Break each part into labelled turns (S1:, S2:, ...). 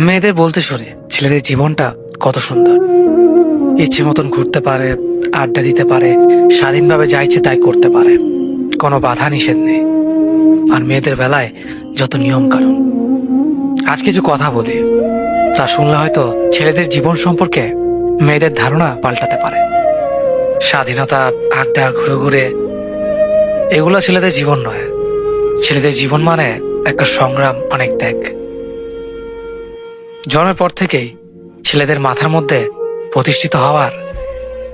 S1: মেয়েদের বলতে শুনে ছেলেদের জীবনটা কত সুন্দর। ইচ্ছে মতন ঘুরতে পারে, আড্ডা দিতে পারে, স্বাধীনভাবে যা ইচ্ছে তাই করতে পারে। কোনো বাধা নিষেধ নেই। আর মেয়েদের বেলায় যত নিয়ম কানুন। আজ কিছু কথা বলি। তা শুনলে হয়তো ছেলেদের জীবন সম্পর্কে মেয়েদের ধারণা পাল্টাতে পারে। স্বাধীনতা, আড্ডা ঘুরে ঘুরে এগুলো ছেলেদের জীবন নয়। ছেলেদের জীবন মানে একটা সংগ্রাম, অনেক ত্যাগ। জন্মের পর থেকেই ছেলেদের মাথার মধ্যে প্রতিষ্ঠিত হওয়ার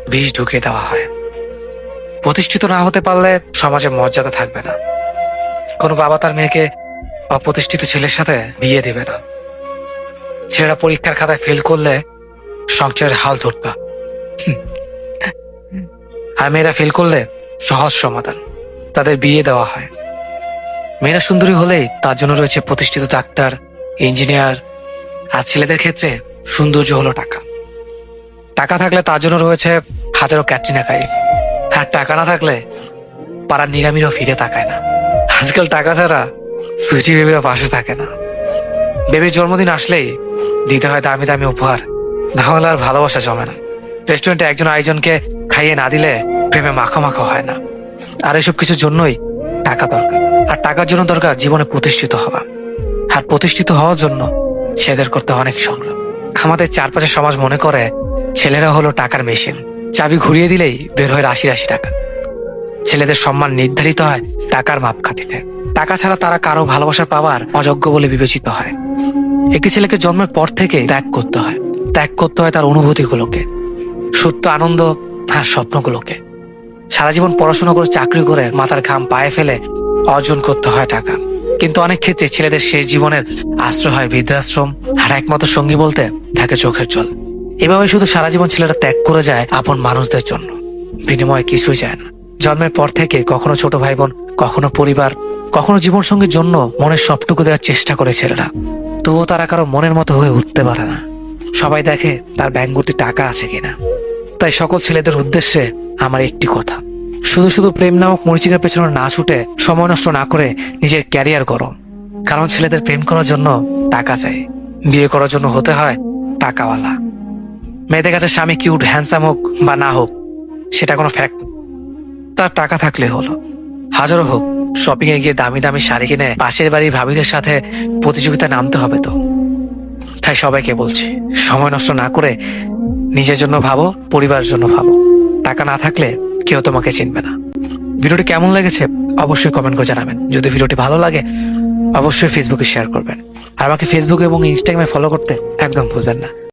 S1: বিষ ঢুকিয়ে দেওয়া হয়। প্রতিষ্ঠিত না হতে পারলে সমাজে মর্যাদা থাকবে না। কোনো বাবা তার মেয়েকে অপ্রতিষ্ঠিত ছেলের সাথে বিয়ে দেবে না। ছেলেরা পরীক্ষার খাতায় ফেল করলে সংসারের হাল ধরত। আর মেয়েরা ফেল করলে সহজ সমাধান। তাদের বিয়ে দেওয়া হয়। মেয়েরা সুন্দরী হলেই তার জন্য রয়েছে প্রতিষ্ঠিত ডাক্তার, ইঞ্জিনিয়ার আর ছেলেদের ক্ষেত্রে সৌন্দর্য হলো টাকা। টাকা থাকলে তার জন্য রয়েছে হাজারো ক্যাটরিনা কাইফ আর টাকা না থাকলে পাড়ার নিরামিরও ফিরে তাকায় না। আজকাল টাকা ছাড়া সুইটি বেবিরা পাশে থাকে না। বেবির জন্মদিন আসলেই দিতে হয় দামি দামি উপহার। না হলে আর ভালোবাসা জমে না। রেস্টুরেন্টে একজন আরেকজনকে খাইয়ে না দিলে প্রেমে মাখো মাখো হয় না। আর এসব কিছুর জন্যই টাকা দরকার। আর টাকার জন্য দরকার জীবনে প্রতিষ্ঠিত হওয়া। আর প্রতিষ্ঠিত হওয়ার জন্য ছেলেদের করতে অনেক সংগ্রাম। আমাদের চারপাশে সমাজ মনে করে ছেলেরা হলো টাকার মেশিন। চাবি ঘুরিয়ে দিলেই বের হয় রাশি রাশি টাকা। ছেলেদের সম্মান নির্ধারিত হয় টাকার মাপকাঠিতে। টাকা ছাড়া তারা কারও ভালোবাসা পাওয়ার অযোগ্য বলে বিবেচিত হয়। একটি ছেলেকে জন্মের পর থেকে ত্যাগ করতে হয়। ত্যাগ করতে হয় তার অনুভূতিগুলোকে। সত্য আনন্দ আর স্বপ্নগুলোকে। সারা জীবন পড়াশোনা করে, চাকরি করে, মাথার ঘাম পায়ে ফেলে অর্জন করতে হয় টাকা। কিন্তু অনেক ক্ষেত্রে ছেলেদের শেষ জীবনের আশ্রয় হয় বৃদ্ধাশ্রম আর একমাত্র সঙ্গী বলতে থাকে চোখের জল। এভাবে শুধু সারা জীবন ছেলেরা ত্যাগ করে যায় আপন মানুষদের জন্য। বিনিময়ে কিছুই যায় না। জন্মের পর থেকে কখনো ছোট ভাই বোন কখনো পরিবার, কখনো জীবন সঙ্গীর জন্য মনের সবটুকু দেওয়ার চেষ্টা করে ছেলেরা। তবুও তারা কারও মনের মতো হয়ে উঠতে পারে না। সবাই দেখে তার ব্যাঙ্গতে টাকা আছে কিনা। তাই সকল ছেলেদের উদ্দেশ্যে আমার একটি কথা। শুধু শুধু প্রেম নামক মরিচিকার পেছনে না ছুটে সময় নষ্ট না করে নিজের ক্যারিয়ার করো কারণ ছেলেদের প্রেম করার জন্য টাকা চাই। বিয়ে করার জন্য হতে হয় টাকাওয়ালা। মেয়েদের কাছে স্বামী কিউট হ্যান্ডসাম হোক বা না হোক, সেটা কোনো ফ্যাক্ট তার টাকা থাকলে হলো। হাজারো হোক শপিং এ গিয়ে দামি দামি শাড়ি কিনে পাশের বাড়ির ভাবিদের সাথে প্রতিযোগিতায় নামতে হবে তো। তাই সবাইকে বলছি, সময় নষ্ট না করে নিজের জন্য ভাবো, পরিবারের জন্য ভাবো। টাকা না থাকলে কেউ তোমাকে চিনবে না। ভিডিওটি কেমন লেগেছে অবশ্যই কমেন্ট করে জানাবেন। যদি ভিডিওটি ভালো লাগে, অবশ্যই ফেসবুকে শেয়ার করবেন। আর আমাকে ফেসবুক এবং ইনস্টাগ্রামে ফলো করতে একদম ভুলবেন না।